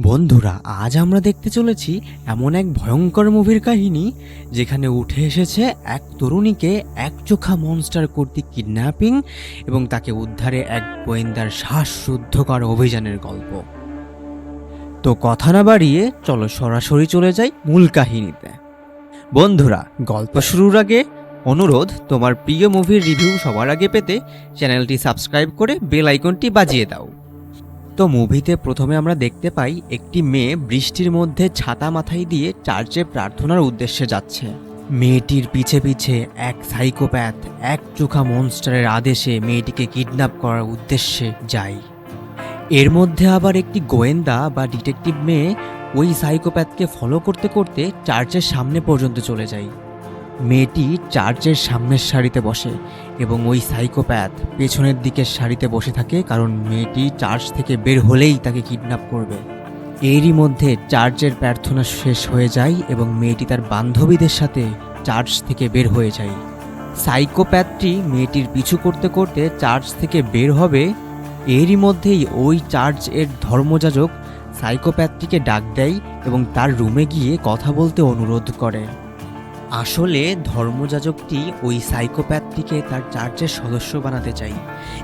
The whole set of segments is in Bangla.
বন্ধুরা, আজ আমরা দেখতে চলেছি এমন এক ভয়ঙ্কর মুভির কাহিনী, যেখানে উঠে এসেছে এক তরুণীকে এক চোখা মনস্টার কর্তৃক কিডন্যাপিং এবং তাকে উদ্ধারে এক গোয়েন্দার শ্বাসরুদ্ধকর অভিযানের গল্প। তো কথা না বাড়িয়ে চলো সরাসরি চলে যাই মূল কাহিনীতে। বন্ধুরা, গল্প শুরুর আগে অনুরোধ, তোমার প্রিয় মুভির রিভিউ সবার আগে পেতে চ্যানেলটি সাবস্ক্রাইব করে বেল আইকনটি বাজিয়ে দাও। তো মুভিতে প্রথমে আমরা দেখতে পাই একটি মেয়ে বৃষ্টির মধ্যে ছাতা মাথায় দিয়ে চার্চে প্রার্থনার উদ্দেশ্যে যাচ্ছে। মেয়েটির পিছে পিছে এক সাইকোপ্যাথ, এক চোখা মনস্টারের আদেশে মেয়েটিকে কিডন্যাপ করার উদ্দেশ্যে যায়। এর মধ্যে আবার একটি গোয়েন্দা বা ডিটেকটিভ মেয়ে ওই সাইকোপ্যাথকে ফলো করতে করতে চার্চের সামনে পর্যন্ত চলে যায়। মেয়েটি চার্চের সামনের সারিতে বসে এবং ওই সাইকোপ্যাথ পেছনের দিকের সারিতে বসে থাকে কারণ মেয়েটি চার্চ থেকে বের হলেই তাকে কিডন্যাপ করবে। এরই মধ্যে চার্চের প্রার্থনা শেষ হয়ে যায় এবং মেয়েটি তার বান্ধবীদের সাথে চার্চ থেকে বের হয়ে যায়। সাইকোপ্যাথটি মেয়েটির পিছু করতে করতে চার্চ থেকে বের হবে। এরই মধ্যেই ওই চার্চের ধর্মযাজক সাইকোপ্যাথটিকে ডাক দেয় এবং তার রুমে গিয়ে কথা বলতে অনুরোধ করে। আসলে ধর্মযাজকটি ওই সাইকোপ্যাথটিকে তার চার্চের সদস্য বানাতে চাই।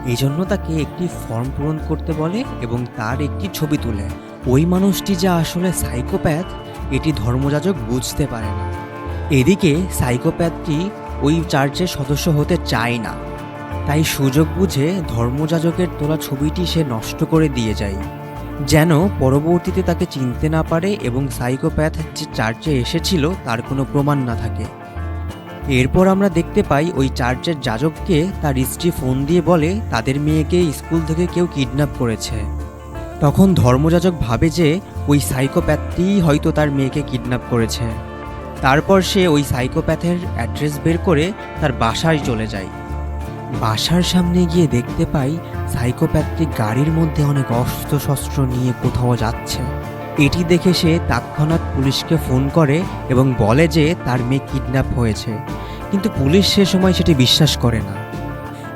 এই জন্য তাকে একটি ফর্ম পূরণ করতে বলে এবং তার একটি ছবি তুলে। ওই মানুষটি যা আসলে সাইকোপ্যাথ, এটি ধর্মযাজক বুঝতে পারে না। এদিকে সাইকোপ্যাথটি ওই চার্চের সদস্য হতে চায় না। তাই সুযোগ বুঝে ধর্মযাজকের তোলা ছবিটি সে নষ্ট করে দিয়ে যায়। যেন পরবর্তীতে তাকে চিনতে না পারে এবং সাইকোপ্যাথ যে চার্চে এসেছিল তার কোনো প্রমাণ না থাকে। এরপর আমরা দেখতে পাই ওই চার্চের যাজককে তার স্ত্রী ফোন দিয়ে বলে, তাদের মেয়েকে স্কুল থেকে কেউ কিডন্যাপ করেছে। তখন ধর্মযাজক ভাবে যে ওই সাইকোপ্যাথটিই হয়তো তার মেয়েকে কিডন্যাপ করেছে। তারপর সে ওই সাইকোপ্যাথের অ্যাড্রেস বের করে তার বাসায় চলে যায়। বাসার সামনে গিয়ে দেখতে পাই সাইকোপ্যাথটি গাড়ির মধ্যে অনেক অস্ত্র শস্ত্র নিয়ে কোথাও যাচ্ছে। এটি দেখে সে তৎক্ষণাৎ পুলিশকে ফোন করে এবং বলে যে তার মেয়ে কিডন্যাপ হয়েছে। কিন্তু পুলিশ সে সময় সেটি বিশ্বাস করে না।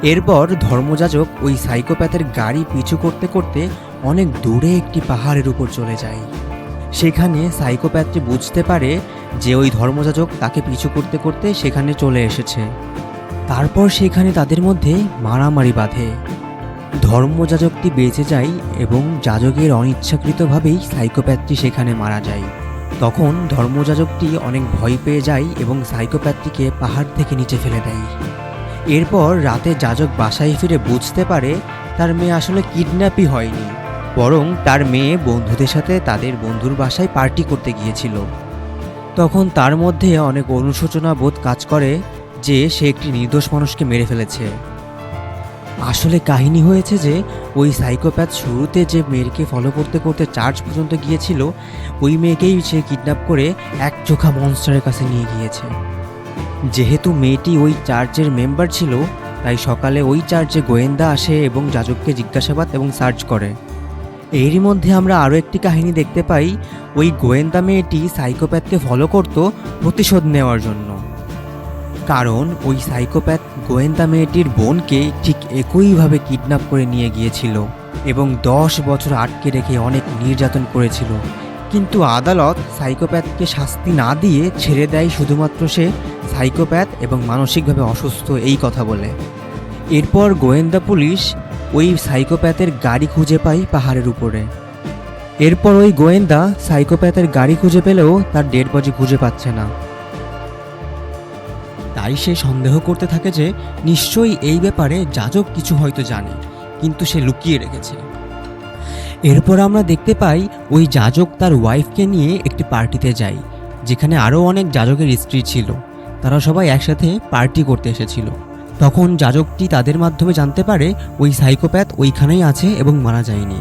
এরপর ধর্মযাজক ওই সাইকোপ্যাথের গাড়ি পিছু করতে করতে অনেক দূরে একটি পাহাড়ের উপর চলে যায়। সেখানে সাইকোপ্যাথটি বুঝতে পারে যে ওই ধর্মযাজক তাকে পিছু করতে করতে সেখানে চলে এসেছে। তারপর সেখানে তাদের মধ্যে মারামারি বাঁধে। ধর্মযাজকটি বেঁচে যায় এবং যাজকের অনিচ্ছাকৃতভাবেই সাইকোপ্যাথটি সেখানে মারা যায়। তখন ধর্মযাজকটি অনেক ভয় পেয়ে যায় এবং সাইকোপ্যাথটিকে পাহাড় থেকে নিচে ফেলে দেয়। এরপর রাতে যাজক বাসায় ফিরে বুঝতে পারে তার মেয়ে আসলে কিডন্যাপই হয়নি, বরং তার মেয়ে বন্ধুদের সাথে তাদের বন্ধুর বাসায় পার্টি করতে গিয়েছিল। তখন তার মধ্যে অনেক অনুশোচনা বোধ কাজ করে যে সে একটি নির্দোষ মানুষকে মেরে ফেলেছে। আসলে কাহিনী হয়েছে যে, ওই সাইকোপ্যাথ শুরুতে যে মেয়েকে ফলো করতে করতে চার্চ পর্যন্ত গিয়েছিল, ওই মেয়েকেই সে কিডন্যাপ করে এক চোখা মনস্টারের কাছে নিয়ে গিয়েছে। যেহেতু মেয়েটি ওই চার্চের মেম্বার ছিল, তাই সকালে ওই চার্চে গোয়েন্দা আসে এবং যাজককে জিজ্ঞাসাবাদ এবং সার্চ করে। এরই মধ্যে আমরা আরও একটি কাহিনী দেখতে পাই, ওই গোয়েন্দা মেয়েটি সাইকোপ্যাথকে ফলো করত প্রতিশোধ নেওয়ার জন্য। কারণ ওই সাইকোপ্যাথ গোয়েন্দা মেয়েটির বোনকে ঠিক একইভাবে কিডন্যাপ করে নিয়ে গিয়েছিল এবং দশ বছর আটকে রেখে অনেক নির্যাতন করেছিল। কিন্তু আদালত সাইকোপ্যাথকে শাস্তি না দিয়ে ছেড়ে দেয় শুধুমাত্র সে সাইকোপ্যাথ এবং মানসিকভাবে অসুস্থ এই কথা বলে। এরপর গোয়েন্দা পুলিশ ওই সাইকোপ্যাথের গাড়ি খুঁজে পায় পাহাড়ের উপরে। এরপর ওই গোয়েন্দা সাইকোপ্যাথের গাড়ি খুঁজে পেলেও তার ডেড বডি খুঁজে পাচ্ছে না। তাই সে সন্দেহ করতে থাকে যে নিশ্চয়ই এই ব্যাপারে যাজক কিছু হয়তো জানে, কিন্তু সে লুকিয়ে রেখেছে। এরপর আমরা দেখতে পাই ওই যাজক তার ওয়াইফকে নিয়ে একটি পার্টিতে যায়, যেখানে আরও অনেক যাজকের স্ত্রী ছিল। তারা সবাই একসাথে পার্টি করতে এসেছিল। তখন যাজকটি তাদের মাধ্যমে জানতে পারে ওই সাইকোপ্যাথ ওইখানেই আছে এবং মারা যায়নি।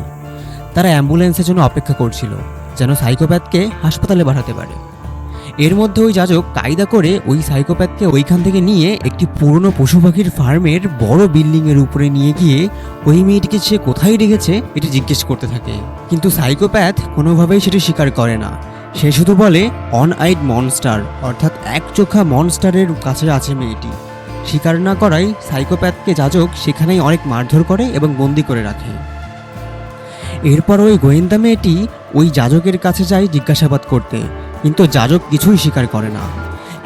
তারা অ্যাম্বুলেন্সের জন্য অপেক্ষা করছিল, যেন সাইকোপ্যাথকে হাসপাতালে পাঠাতে পারে। এর মধ্যে ওই যাজক কায়দা করে ওই সাইকোপ্যাথকে ওইখান থেকে নিয়ে একটি পুরনো পশু পাখির ফার্মের বড় বিল্ডিংয়ের উপরে নিয়ে গিয়ে ওই মেয়েটিকে সে কোথায় রেখেছে এটি জিজ্ঞেস করতে থাকে। কিন্তু সাইকোপ্যাথ কোনোভাবেই সেটি স্বীকার করে না। সে শুধু বলে অন আইড মনস্টার অর্থাৎ এক চোখা মনস্টারের কাছে আছে মেয়েটি। স্বীকার না করায় সাইকোপ্যাথকে যাজক সেখানেই অনেক মারধর করে এবং বন্দি করে রাখে। এরপর ওই গোয়েন্দা মেয়েটি ওই যাজকের কাছে যায় জিজ্ঞাসাবাদ করতে। কিন্তু যাজক কিছুই স্বীকার করে না।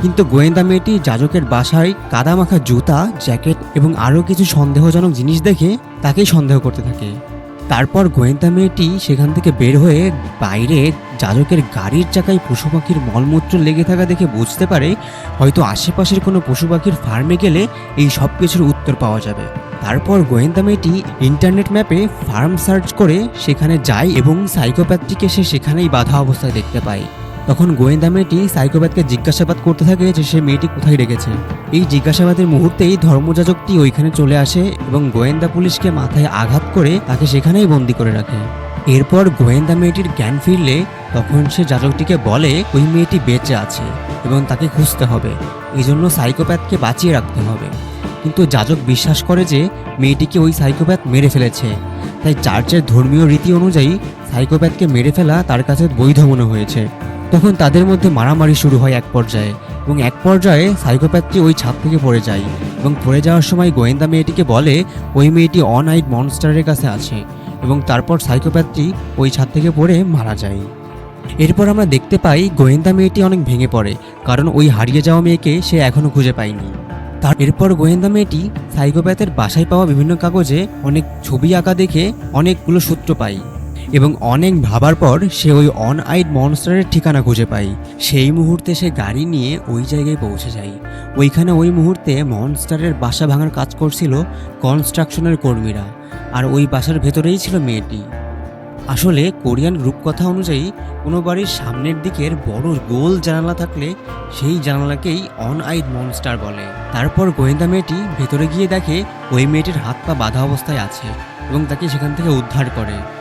কিন্তু গোয়েন্দা মেয়েটি যাজকের বাসায় কাদামাখা জুতা, জ্যাকেট এবং আরও কিছু সন্দেহজনক জিনিস দেখে তাকেই সন্দেহ করতে থাকে। তারপর গোয়েন্দা মেয়েটি সেখান থেকে বের হয়ে বাইরে যাজকের গাড়ির চাকায় পশু পাখির মলমূত্র লেগে থাকা দেখে বুঝতে পারে হয়তো আশেপাশের কোনো পশু পাখির ফার্মে গেলে এই সব কিছুর উত্তর পাওয়া যাবে। তারপর গোয়েন্দা মেয়েটি ইন্টারনেট ম্যাপে ফার্ম সার্চ করে সেখানে যায় এবং সাইকোপ্যাথটিকে সে সেখানেই বাধা অবস্থায় দেখতে পায়। তখন গোয়েন্দা মেয়েটি সাইকোপ্যাথকে জিজ্ঞাসাবাদ করতে থাকে যে সে মেয়েটি কোথায় রেখেছে। এই জিজ্ঞাসাবাদের মুহূর্তেই ধর্মযাজকটি ওইখানে চলে আসে এবং গোয়েন্দা পুলিশকে মাথায় আঘাত করে তাকে সেখানেই বন্দি করে রাখে। এরপর গোয়েন্দা মেয়েটির জ্ঞান ফিরলে তখন সে যাজকটিকে বলে, ওই মেয়েটি বেঁচে আছে এবং তাকে খুঁজতে হবে। এই জন্য সাইকোপ্যাথকে বাঁচিয়ে রাখতে হবে। কিন্তু যাজক বিশ্বাস করে যে মেয়েটিকে ওই সাইকোপ্যাথ মেরে ফেলেছে। তাই চার্চের ধর্মীয় রীতি অনুযায়ী সাইকোপ্যাথকে মেরে ফেলা তার কাছে বৈধ মনে হয়েছে। তখন তাদের মধ্যে মারামারি শুরু হয় এক পর্যায়ে এবং এক পর্যায়ে সাইকোপ্যাথটি ওই ছাদ থেকে পড়ে যায় এবং পড়ে যাওয়ার সময় গোয়েন্দা মেয়েটিকে বলে, ওই মেয়েটি অন আইড মনস্টারের কাছে আছে। এবং তারপর সাইকোপ্যাথটি ওই ছাদ থেকে পড়ে মারা যায়। এরপর আমরা দেখতে পাই গোয়েন্দা মেয়েটি অনেক ভেঙে পড়ে, কারণ ওই হারিয়ে যাওয়া মেয়েকে সে এখনও খুঁজে পায়নি। তার এরপর গোয়েন্দা মেয়েটি সাইকোপ্যাথের বাসায় পাওয়া বিভিন্ন কাগজে অনেক ছবি আঁকা দেখে অনেকগুলো সূত্র পায়। এবং অনেক ভাবার পর সে ওই অন আইড মনস্টারের ঠিকানা খুঁজে পায় সেই মুহূর্তে সে গাড়ি নিয়ে ওই জায়গায় পৌঁছে যায় ওইখানে ওই মুহূর্তে মনস্টারের বাসা ভাঙার কাজ করছিল কনস্ট্রাকশনের কর্মীরা। আর ওই বাসার ভেতরেই ছিল মেয়েটি। আসলে কোরিয়ান রূপকথা অনুযায়ী কোনো বাড়ির সামনের দিকের বড় গোল জানালা থাকলে সেই জানালাকেই অন আইড মনস্টার বলে। তারপর গোয়েন্দা মেয়েটি ভেতরে গিয়ে দেখে ওই মেয়েটির হাত পা বাঁধা অবস্থায় আছে এবং তাকে সেখান থেকে উদ্ধার করে।